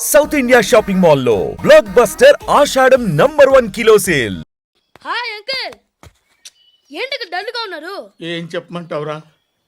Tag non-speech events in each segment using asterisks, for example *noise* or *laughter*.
South India shopping మాల్లో blockbuster ఆషాఢం number one kilo sale hi uncle ఏంటి డల్గా ఉన్నారు? ఏం చెప్పమంటావురా?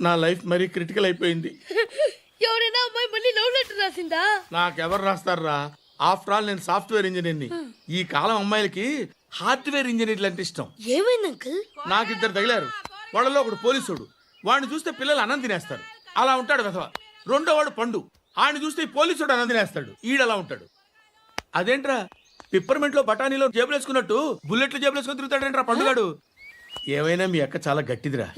నా లైఫ్ మరీ క్రిటికల్ అయిపోయింది. *laughs* ఎవరైనా అమ్మాయి మళ్ళీ లవ్ లెటర్ రాసిందా? నాకెవరు రాస్తారా ఆఫ్టర్ ఆల్ నేను సాఫ్ట్వేర్ ఇంజనీర్ని ఈ కాలం అమ్మాయిలకి హార్డ్వేర్ ఇంజనీర్లు అంటే ఇష్టం. ఏమైంది అంకుల్ నాకు ఇద్దరు తగిలారు. వాళ్ళలో ఒకడు పోలీసుడు. వాడిని చూస్తే పిల్లలు అన్నం తినేస్తారు. అలా ఉంటాడు వెధవ. రెండో వాడు పండు. ఆయన చూస్తే పోలీసుడు అన్నం తినేస్తాడు ఈడలా ఉంటాడు. అదేంట్రా? పిప్పర్మెంట్లో బఠానీలో జేబులు వేసుకున్నట్టు బుల్లెట్లు జేబులు వేసుకుని తిరుగుతాడేంట్రా పండుగాడు? ఏమైనా మీ అక్క చాలా గట్టిదిరా.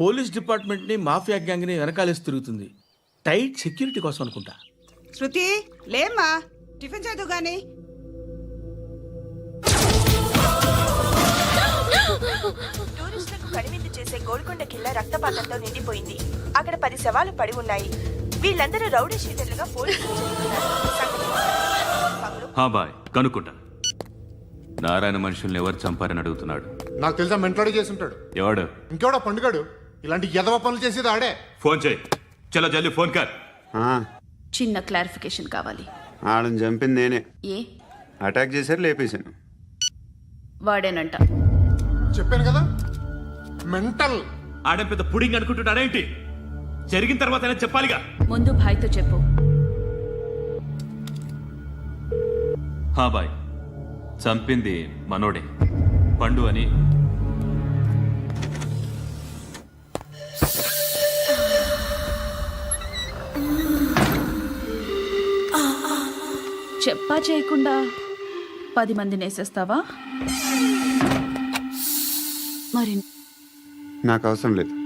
పోలీస్ డిపార్ట్మెంట్ని మాఫియా గ్యాంగ్ని వెనకాలేసి తిరుగుతుంది. టైట్ సెక్యూరిటీ కోసం అనుకుంటా. శృతి లేమ్మా. టిఫిన్ చేద్దు గాని. టూరిస్టులకు కనువిందు చేసే గోల్కొండ కిల్ల రక్తపాతంతో నిండిపోయింది. అక్కడ పది శవాలు పడి ఉన్నాయి. వీళ్ళందరూ రౌడీ షీటర్లుగా పోలీసులు హా బాయ్ కనుక్కుంటా. నారాయణ మనుషుల్ని ఎవరు చంపారని అడుగుతున్నాడు? నాకు తెలుసా మెంటలాడి చేసి ఉంటాడు ఎవడు? ఇంకెవడా పండుగాడు. ఇలాంటి ఎదవ పనులు చేసేది ఆడే. ఫోన్ చేయి. చలో జల్లి ఫోన్ కర్. చిన్న క్లారిఫికేషన్ కావాలి. ఆడని చంపింది నేనే. ఏ? అటాక్ చేశారు లేపేశాను వాడేనంట. చెప్పాను కదా మెంటల్. ఆడే పెద్ద పుడింగ్ అనుకుంటున్నాడేంటి జరిగిన తర్వాత అయినా చెప్పాలిగా. ముందు భాయ్తో చెప్పు. హా బాయ్. చంపింది మనోడే. పండు అని. చెప్పా చేయకుండా పది మందిని వేసేస్తావా? మరి నాకు అవసరం లేదు.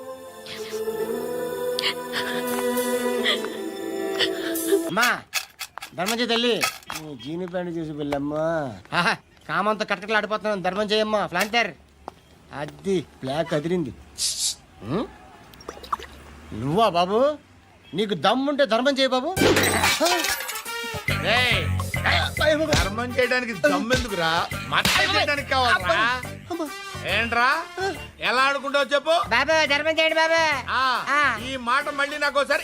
అమ్మా. ధర్మం చేయి తల్లి జీని ప్యాంట్ చూసి వెళ్ళమ్మా. ఆహా, కామంతో కట్టకలు ఆడిపోతున్నాను. ధర్మం చేయమ్మా ఫ్లాంటర్ అది బ్లాక్ అదిరింది? నువ్వా బాబు? నీకు దమ్ముంటే ధర్మం చేయి బాబు? ధర్మం చేయడానికి దమ్మెందుకురా చేయడానికి కావాలరా? ఏంట్రా? ఎలా ఆడుకుంటావు చెప్పు. బాబా ధర్మం చేయండి బాబా. ఆ, ఈ మాట మళ్ళీ నాకు ఒకసారి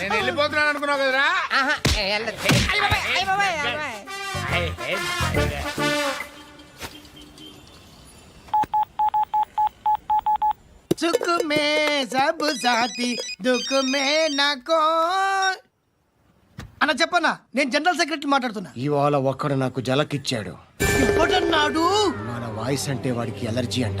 నేను అనుకున్నావు కదరా? అన్న చెప్పన్నా నేను జనరల్ సెక్రటరీ మాట్లాడుతున్నా. ఇవాళ ఒక్కడు నాకు జలకిచ్చాడు. ఇప్పుడన్నాడు. మన వాయిస్ అంటే వాడికి ఎలర్జీ అంట.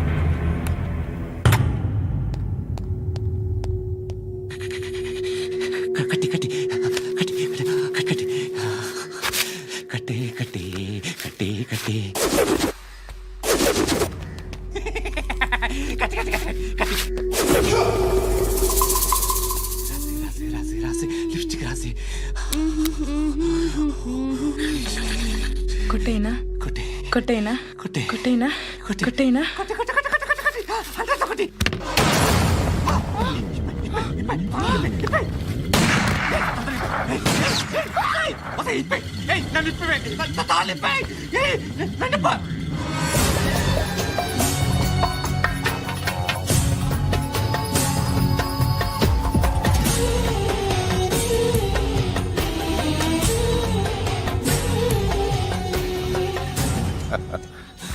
కొట్టేనా కొట్టి కొట్టేనా కొట్టి కొట్టేనా కొట్టి. కొట్టేనా కొట్టి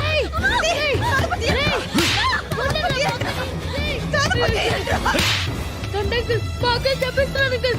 ఏయ్. దండంకుల్, బాగా చంపిస్తున్నాను అంకుల్.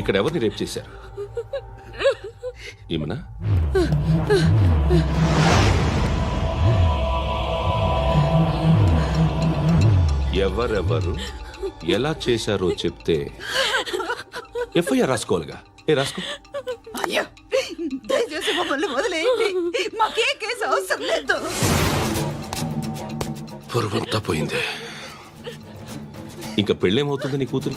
ఇక్కడ ఎవరిని రేప్ చేశారు? ఈమెనా ఎవరెవరు ఎలా చేశారో చెప్తే ఎఫ్ఐఆర్ రాసుకోవాలిగా. ఏ రాసుకో. అయ్యో దయచేసి మమ్మల్ని వదిలేయండి. మాకే కేసు అవసరం లేదు. పొరువంతా పోయిందే. ఇంకా పెళ్ళేమవుతుంది నీ కూతురు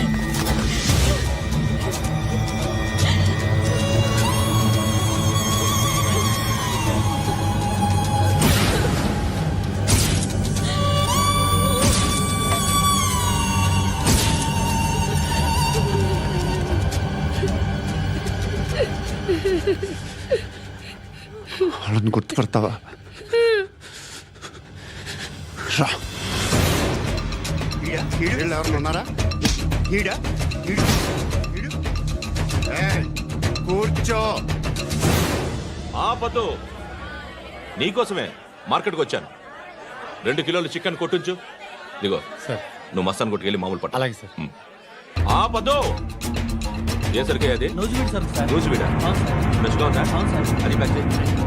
వాళ్ళని గుర్తుపడతావా? రా. ఉన్నారా? ఈడ కూర్చో. ఆపద్దు నీకోసమే మార్కెట్కి వచ్చాను. రెండు కిలోలు చికెన్ కొట్టుంచు. ఇదిగో సార్. నువ్వు మస్తాన్ కొట్టుకెళ్ళి మామూలు పట్టు. అలాగే సార్. ఆపద్దు ఏ సరికే అది? Nuzvid sir sir. రోజు వీడా ఫ్రెష్గా ఉందా? అది ప్యాక్ చేయి.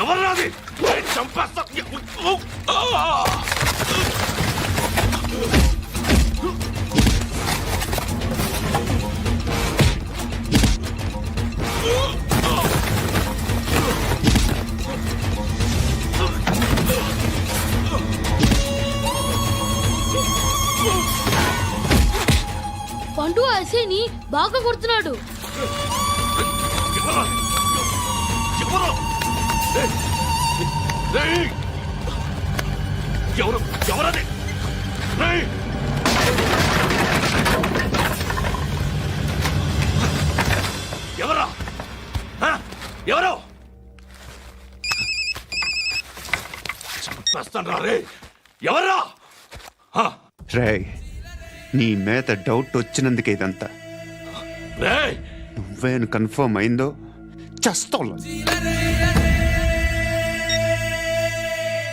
ఎవర్రా అది చంపేస్తా. పండు అసేని బాగా కొడుతున్నాడు. ఎవరు ఎవరది! ఎవరా? ఎవరు రా రే ఎవర్రా హ, రే నీ మీద డౌట్ వచ్చినందుకే ఇదంతా రేయ్ నువ్వేను కన్ఫర్మ్ అయిందో చస్తావు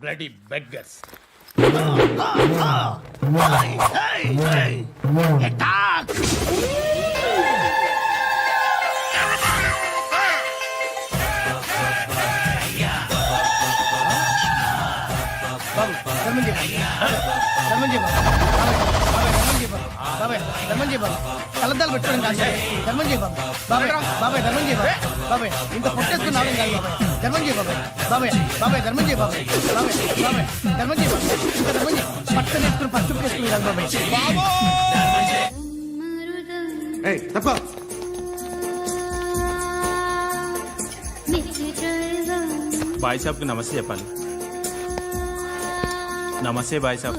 బ్లడీ బెగ్గర్స్ బాబు ధర్మం చేయ ధర్మం చేయ బాబాయ్ ధర్మం చేయ బాబు కలద్దాలు పెట్టుకోవడం కాదు సార్. ధర్మం చేయ బాబు బాబాయ్ బాబాయ్ ధర్మం చేయ బాబాయ్ ఇంత పొట్టేసుకుని రావడం కాదు బాబాయ్. ధర్మం చేయ బాబాయ్ బాబాయ్ ధర్మం చేయ బాబాయ్ బాబాయ్ ధర్మం చేయ బాబాయ్ ఇంత ధర్మం చేయ పట్టణ వేసుకుని పచ్చుకు వేసుకుని కాదు బాబాయ్ బాయ్ సాబ్కి నమస్తే చెప్పాలి. నమస్తే బాయ్ సాబ్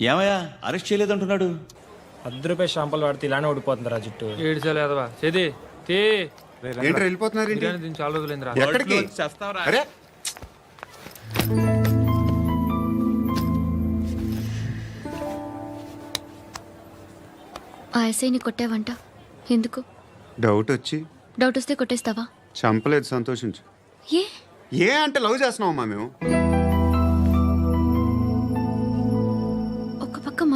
ఏమయ్యా? అరెస్ట్ చేయలేదంటున్నాడు. పది రూపాయలు షాంపులు వాడితే ఇలానే ఓడిపోతుంది రా జుట్టు. ఏడ్చలేదవా? చేది తీ. ఏంట్రా వెళ్ళిపోతున్నారు ఏంటి? దీన్ని చాలా రోజులైందిరా. ఎక్కడికి? అరే! ఆ ఎస్ఐని కొట్టావంట. ఎందుకు? డౌట్ వచ్చి. డౌట్ వస్తే కొట్టేస్తావా? చంపలేదు సంతోషించు. ఏ? ఏ అంటే లవ్ చేస్తున్నామమ్మా మేము?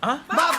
Ah? Huh?